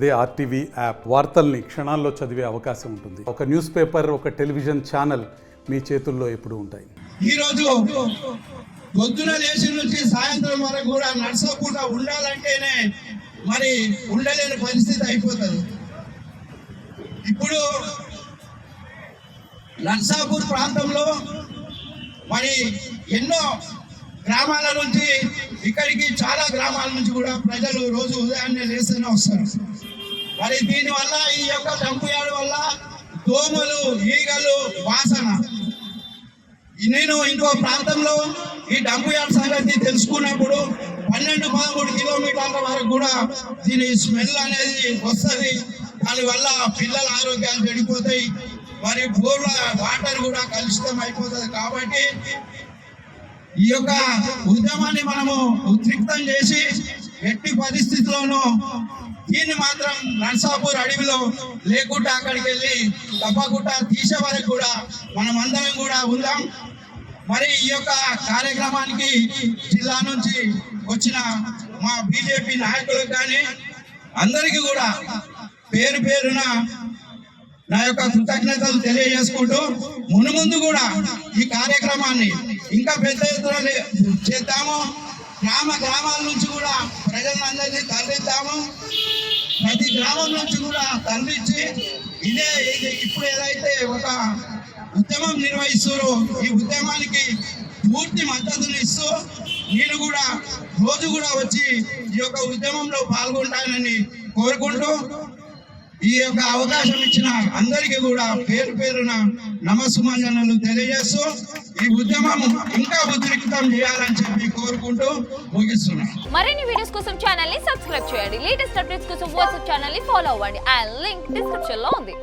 అదే RTV app వార్తల్ని క్షణాల్లో చదివే అవకాశం ఉంటుంది. ఒక న్యూస్ పేపర్ ఒక టెలివిజన్ ఛానల్ మీ చేతుల్లో ఎప్పుడు ఉంటాయి. ఈరోజు పొద్దున లేచి నుంచి సాయంత్రం వరకు కూడా నడుచకుండా ఉండాలంటేనే మరి ఉండలేని పరిస్థితి అయిపోతుంది. ఇప్పుడు నర్సాపూర్ ప్రాంతంలో మరి ఎన్నో గ్రామాల నుంచి ఇక్కడికి చాలా గ్రామాల నుంచి కూడా ప్రజలు రోజు ఉదయాన్నే లేస్తూనే వస్తారు. మరి దీనివల్ల ఈ యొక్క డంపు వల్ల దోమలు ఈగలు వాసన. నేను ఇంకో ప్రాంతంలో ఈ డంపుయార్డ్ సంగతి తెలుసుకున్నప్పుడు పన్నెండు పదమూడు కిలోమీటర్ల వరకు కూడా దీని స్మెల్ అనేది వస్తుంది. దానివల్ల పిల్లల ఆరోగ్యాలు చెడిపోతాయి. మరి బోర్ల వాటర్ కూడా కలుషితం అయిపోతుంది కాబట్టి ఈ యొక్క ఉద్యమాన్ని మనము ఉద్రిక్తం చేసి ఎట్టి పరిస్థితుల్లోనూ దీన్ని మాత్రం నర్సాపూర్ అడవిలో లేకుండా అక్కడికి వెళ్ళి తప్పకుండా తీసే వరకు కూడా మనం అందరం కూడా ఉందాం. మరి ఈ యొక్క కార్యక్రమానికి జిల్లా నుంచి వచ్చిన మా బీజేపీ నాయకులకు కానీ అందరికీ కూడా పేరు పేరున నా యొక్క కృతజ్ఞతలు తెలియజేసుకుంటూ మునుముందు కూడా ఈ కార్యక్రమాన్ని ఇంకా పెద్ద ఎత్తున చేద్దాము. గ్రామ గ్రామాల నుంచి కూడా ప్రజలందరినీ తరలిద్దాము. ప్రతి గ్రామం నుంచి కూడా తరలించి ఇదే ఇది ఇప్పుడు ఏదైతే ఒక ఉద్యమం నిర్వహిస్తారో ఈ ఉద్యమానికి పూర్తి మద్దతును ఇస్తూ నేను కూడా రోజు కూడా వచ్చి ఈ యొక్క ఉద్యమంలో పాల్గొంటానని కోరుకుంటూ ఈ యొక్క అవకాశం ఇచ్చిన అందరికీ కూడా పేరు పేరున నమస్సుమంజనలు తెలియజేస్తూ ఈ ఉద్యమం ఇంకా ఉద్రిక్తం చేయాలని చెప్పి కోరుకుంటూ ముగిస్తున్నాను మరిన్ని వీడియోస్ కోసం ఛానల్ని సబ్స్క్రైబ్ చేయండి. లేటెస్ట్ అప్డేట్స్ కోసం వాట్సాప్ ఛానల్ని ఫాలో అవ్వండి. ఆ లింక్ డిస్క్రిప్షన్లో ఉంది.